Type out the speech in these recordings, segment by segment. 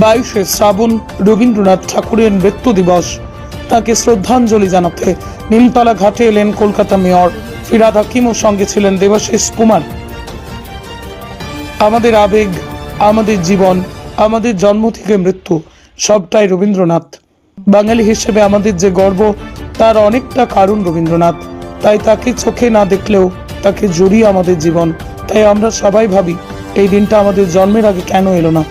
বাইশে শ্রাবণ রবীন্দ্রনাথ ঠাকুরের মৃত্যু দিবস। তাকে শ্রদ্ধাঞ্জলি জানাতে নিমতলা ঘাটে এলেন কলকাতা মেয়র ফিরাদ হাকিম ও সঙ্গে ছিলেন দেবাশিস কুমার। আমাদের আবেগ, আমাদের জীবন, আমাদের জন্ম থেকে মৃত্যু, সবটাই রবীন্দ্রনাথ। বাঙালি হিসেবে আমাদের যে গর্ব, তার অনেকটা কারণ রবীন্দ্রনাথ। তাই তাকে চোখে না দেখলেও তাকে জড়িয়ে আমাদের জীবন। তাই আমরা সবাই ভাবি, এই দিনটা আমাদের জন্মের আগে কেন এলো না?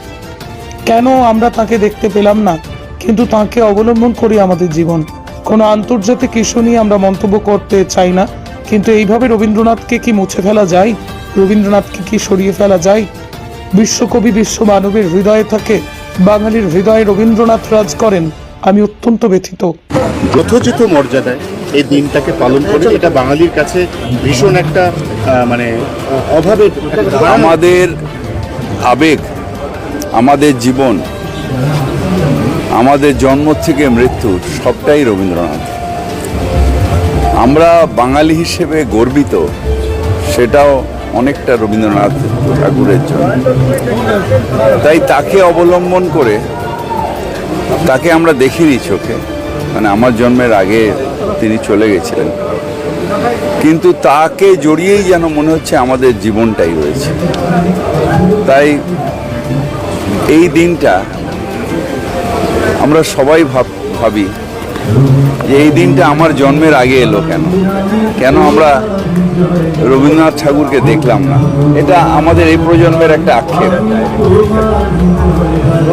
কেন আমরা তাকে দেখতে পেলাম না? কিন্তু তাকে অবলম্বন করি আমাদের জীবন। কোনো আন্তর্জাতিক ইস্যু নিয়ে আমরা মন্তব্য করতে চাই না। কিন্তু এইভাবে রবীন্দ্রনাথকে কি মুছে ফেলা যায়? রবীন্দ্রনাথকে কি সরিয়ে ফেলা যায়? বিশ্বকবি বিশ্ব মানবের হৃদয়ে থাকে। বাঙালির হৃদয়ে রবীন্দ্রনাথ রাজ করেন। আমি অত্যন্ত ব্যথিত। যথোচিত মর্যাদায় এই দিনটাকে পালন করে এটা বাঙালির কাছে ভীষণ একটা মানে অভাবের আমাদের আবেগ আমাদের জীবন, আমাদের জন্ম থেকে মৃত্যু সবটাই রবীন্দ্রনাথ। আমরা বাঙালি হিসেবে গর্বিত, সেটাও অনেকটা রবীন্দ্রনাথ ঠাকুরের জন্য। তাই তাকে অবলম্বন করে, তাকে আমরা দেখিনি চোখে মানে আমার জন্মের আগে তিনি চলে গেছিলেন। কিন্তু তাকে জড়িয়েই যেন মনে হচ্ছে আমাদের জীবনটাই রয়েছে। তাই এই দিনটা আমরা সবাই ভাব, ভাবি যে এই দিনটা আমার জন্মের আগে এলো কেন? কেন আমরা রবীন্দ্রনাথ ঠাকুরকে দেখলাম না? এটা আমাদের এই প্রজন্মের একটা আক্ষেপ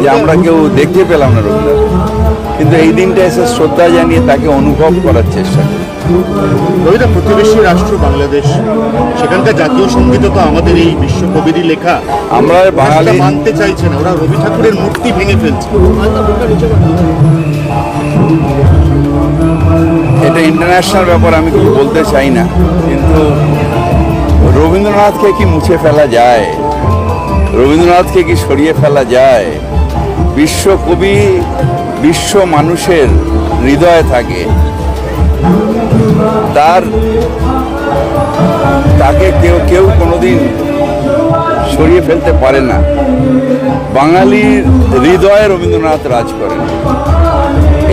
যে আমরা কেউ দেখতে পেলাম না রবীন্দ্রনাথ কিন্তু এই দিনটা এসে শ্রদ্ধা জানিয়ে তাকে অনুভব করার চেষ্টা করি। রবিদা প্রতিবেশী রাষ্ট্র বাংলাদেশ সেখানকার জাতীয় সংগীত তো আমাদের এই বিশ্বকবিরই লেখা। আমরা বাঙালি মানতে চাইছে না ওরা রবি ঠাকুরের মূর্তি ভেঙে ফেলছে। এটা ইন্টারন্যাশনাল ব্যাপার আমি কিছু বলতে চাই না। কিন্তু রবীন্দ্রনাথকে কি মুছে ফেলা যায়? রবীন্দ্রনাথকে কি সরিয়ে ফেলা যায়? বিশ্বকবি বিশ্ব মানুষের হৃদয়ে থাকে। তার তাকে কেউ কেউ কোনোদিন সরিয়ে ফেলতে পারে না। বাঙালির হৃদয়ে রবীন্দ্রনাথ রাজ করেন।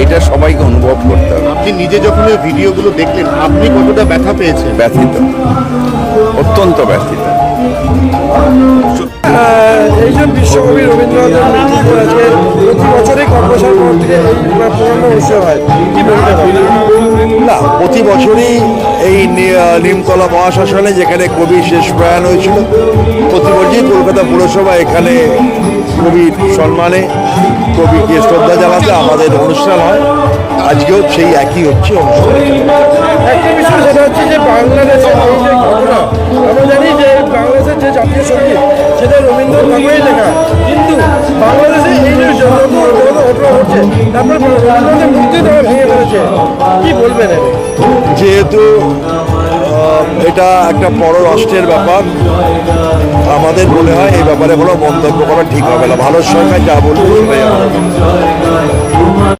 এটা সবাইকে অনুভব করতে হবে। আপনি নিজে যখন ওই ভিডিওগুলো দেখলেন আপনি কতটা ব্যথা পেয়েছেন? ব্যথিত। অত্যন্ত ব্যথিত। এইসব বিশ্বকবি রবীন্দ্রনাথের মৃত্যু না, প্রতি বছরই এই নিমতলা মহাশ্মশানে যেখানে কবি শেষ প্রয়াণ হয়েছিল, প্রতি বছরই কলকাতা পুরসভা এখানে কবির সম্মানে কবিকে শ্রদ্ধা জানাতে আমাদের অনুষ্ঠান হয়। আজকেও সেই একই হচ্ছে অনুষ্ঠান। একটা বিষয় সেটা হচ্ছে যে বাংলাদেশের যে আমরা জানি যে বাংলাদেশের যে জাতীয় সংগীত, সেটা রবীন্দ্রনাথ ঠাকুরের লেখা। কিন্তু বাংলাদেশে এই যে নতুন তারপরে ভেঙে বলবেন যেহেতু এটা একটা বড় রাষ্ট্রের ব্যাপার, আমাদের মনে হয় এই ব্যাপারে কোনো মন্তব্য করা ঠিক হবে না। ভারত সরকার যা বলবে